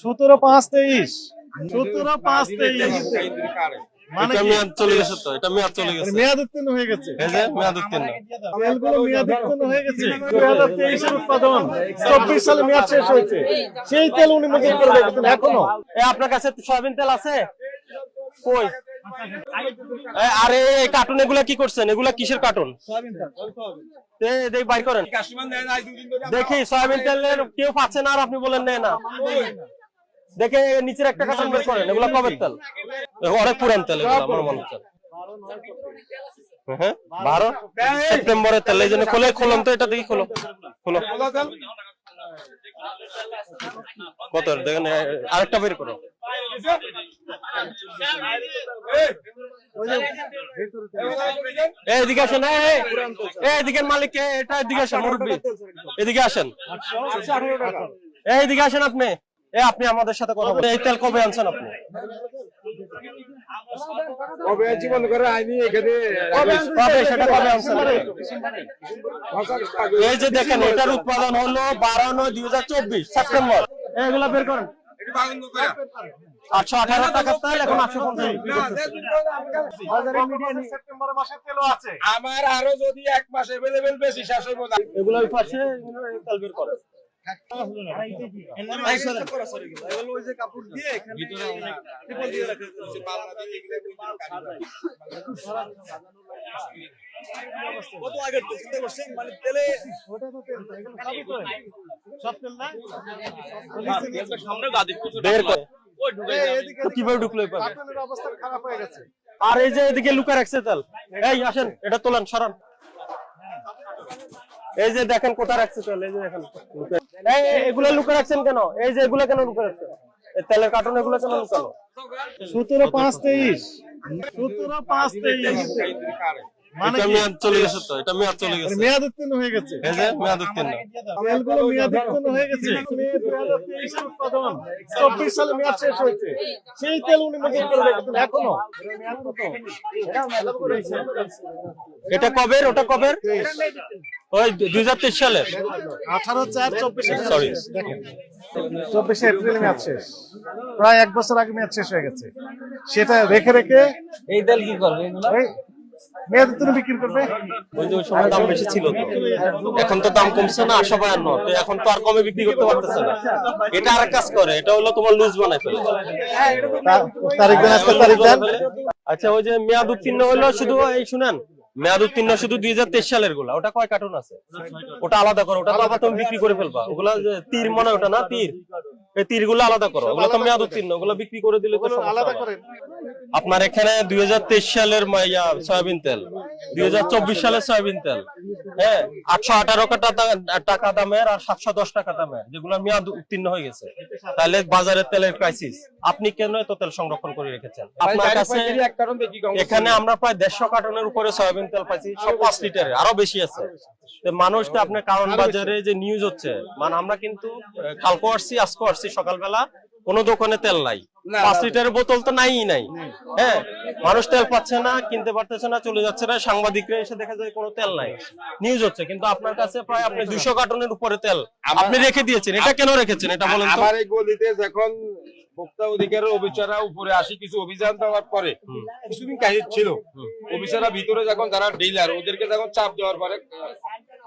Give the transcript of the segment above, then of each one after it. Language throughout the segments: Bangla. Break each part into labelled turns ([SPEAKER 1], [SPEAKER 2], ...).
[SPEAKER 1] সতেরো পাঁচ তেইশ। সতেরো পাঁচ তেইশ। মানে
[SPEAKER 2] মেয়াদ চলে গেছে তো এটা মেয়াদ চলে
[SPEAKER 1] মানে
[SPEAKER 2] গেছে
[SPEAKER 1] মেয়াদ উত্তীর্ণ হয়ে গেছে।
[SPEAKER 2] এই যে মেয়াদ উত্তীর্ণ।
[SPEAKER 1] তেলগুলো মেয়াদ উত্তীর্ণ হয়ে গেছে। দুই হাজার উৎপাদন। চব্বিশ সালে মেয়াদ শেষ হয়েছে। সেই তেল উনি মজুর করে রেখেছেন এখনও।
[SPEAKER 2] এ আপনার কাছে সয়াবিন তেল আছে? কই? আরে এই কার্টুন এগুলা কি করছেন? এগুলা কিসের কার্টুন দেখ বাইর করেন। দেখি সয়াবিন তেলের কেউ পাচ্ছে না আর আপনি বলেন নেয় না। দেখে নিচের একটা কার্টুন বের করেন, এগুলা কবের তেল। অনেক পুরান তেল আমার মনে হচ্ছে। হ্যাঁ বারো সেপ্টেম্বরের তেল, এই জন্য খোলে তো, এটা দেখি খোলো। কত? দেখেন আরেকটা বের করো। এদিকে আসেন এদিকে মালিক? এটা এদিকে আসেন, মুরব্বী। এদিকে আসেন। এদিকে আসেন আপনি। এ আপনি আমাদের সাথে কথা বলেন। এই তেল কবে আনছেন আপনি?
[SPEAKER 3] কবে আছি মনে করে আইনি এখানে
[SPEAKER 2] কবে সেটা কবে আনছেন? এই যে দেখেন এটার উৎপাদন হলো বারো নয় দুই হাজার চব্বিশ সেপ্টেম্বর। এগুলা বের করেন। আটশো আঠারো টাকার তেল এখন আটশো পঞ্চাশ।
[SPEAKER 3] আমার আরও যদি এক মাস এভেলেবেল বেশি শেষ না।
[SPEAKER 2] পাশে তেল বের করেন।
[SPEAKER 1] ওটা তো তেল এগুলো সবই তো সব তেল
[SPEAKER 2] কীভাবে ঢুকলো আর এই যে এদিকে লুকা রাখছে তেল। এই, আসেন, এটা তোলেন, সরান। এই যে দেখেন কোথায় রাখছে তেল এই যে দেখেন। এগুলো লুকা রাখছেন কেন? এই যে এগুলো কেন লুকা রাখছেন? এই তেলের কার্টুন এগুলো কেন লুকানো?
[SPEAKER 1] সতেরো পাঁচ তেইশ। সতেরো পাঁচ তেইশ। মানে
[SPEAKER 2] এটা
[SPEAKER 1] কি?
[SPEAKER 2] মেয়াদ চলে গেছে তো এটা মেয়াদ চলে
[SPEAKER 1] মানে
[SPEAKER 2] গেছে।
[SPEAKER 1] মেয়াদ উত্তীর্ণ হয়ে গেছে।
[SPEAKER 2] এই যে মেয়াদ উত্তীর্ণ।
[SPEAKER 1] তেলগুলো মেয়াদ উত্তীর্ণ হয়ে গেছে। দুই হাজার তেইশের উৎপাদন চব্বিশ সালে মেয়াদ শেষ হয়েছে। সেই তেল উনি মজুর করে রেখেছেন। এখনও?
[SPEAKER 2] এটা কবের? ওটা কবের? ওই দুই হাজার তেইশ সালের
[SPEAKER 1] আঠারো চার চব্বিশে. দেখেন। চব্বিশে এপ্রিল মেয়াদ শেষ। প্রায় এক বছর আগে মেয়াদ শেষ হয়ে গেছে। সেটা রেখে রেখে
[SPEAKER 4] এই তেল কি করবে
[SPEAKER 1] ওই মেয়াদ বিক্রি করবে?
[SPEAKER 2] ওই যে ওই সময় দাম বেশি ছিল তো। এখন তো দাম কমছে না আশা বায়ান্ন তো এখন তো আর কমে বিক্রি করতে পারতেছে না। এটা আর কাজ করে এটা হলো তোমার লুজ বানাই ফেলে।
[SPEAKER 1] তারিখ দেন আজকে তারিখ দেন।
[SPEAKER 2] আচ্ছা ওই যে মেয়াদ উত্তীর্ণ হলো শুধু এই শুনেন। মেয়াদ উত্তীর্ণ শুধু দুই হাজার তেইশ সালেরগুলা। ওটা কয় কার্টুন আছে? ওটা আলাদা করো। ওটা তো আবার তুমি বিক্রি করে ফেলবা। ওগুলা যে তীর মনে ওটা না? তীর? এই তীরগুলো আলাদা করো। ওগুলো তো মেয়াদ উত্তীর্ণ। ওগুলো বিক্রি করে দিলে তো
[SPEAKER 1] আলাদা। করেন।
[SPEAKER 2] আপনার এখানে দুই হাজার তেইশ সালের সয়াবিন তেল। দুই হাজার চব্বিশ সালের সয়াবিন তেল। হ্যাঁ আটশো আঠারো টাকা দামের আর সাতশো দশ টাকা দামের যেগুলো মেয়াদ উত্তীর্ণ হয়ে গেছে। তাহলে বাজারের তেলের ক্রাইসিস আপনি কেন এত তেল সংরক্ষণ করে রেখেছেন? আপনার কাছে এখানে আমরা প্রায় দেড়শো কার্টনের উপরে সয়াবিন তেল পাইছি সব পাঁচ লিটারে আরও বেশি আছে। মানুষ তো আপনার কারণ বাজারে যে নিউজ হচ্ছে মানে আমরা কিন্তু কালকে আসছি আজকে আসছি সকালবেলা। কোনো দোকানে তেল নাই। পাঁচ। লিটারের বোতল তো নাই। নাই হ্যাঁ মানুষ তেল পাচ্ছে না কিনতে পারতেছে না চলে যাচ্ছে না সাংবাদিকরা এসে দেখা যায় কোনো তেল নাই। নিউজ হচ্ছে কিন্তু আপনার কাছে প্রায় আপনি দুইশো কার্টনের উপরে তেল আপনি রেখে দিয়েছেন। এটা কেন রেখেছেন? এটা বলেন
[SPEAKER 3] আমার এই গলিতে যখন ভোক্তা অধিকারের অবিচারা উপরে আসি কিছু অভিযান দেওয়ার পরে কিছুদিন কাহিনী ছিল। অফিসাররা ভিতরে যখন যারা ডিলার ওদেরকে যখন চাপ দেওয়ার পরে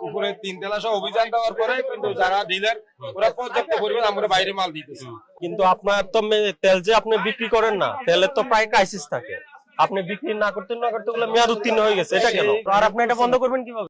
[SPEAKER 3] উপরে তিন তেলা সহ অভিযান দেওয়ার পরে কিন্তু যারা ডিলার ওরা পর্যাপ্ত পরিমাণ আমরা বাইরে মাল দিতেছি।
[SPEAKER 2] কিন্তু আপনার তো তেল যে আপনি বিক্রি করেন না, তেলের তো প্রায় ক্রাইসিস থাকে। আপনি বিক্রি না করতে না করতে মেয়াদ উত্তীর্ণ হয়ে গেছে, এটা কেন? আর আপনি এটা বন্ধ করবেন কীভাবে?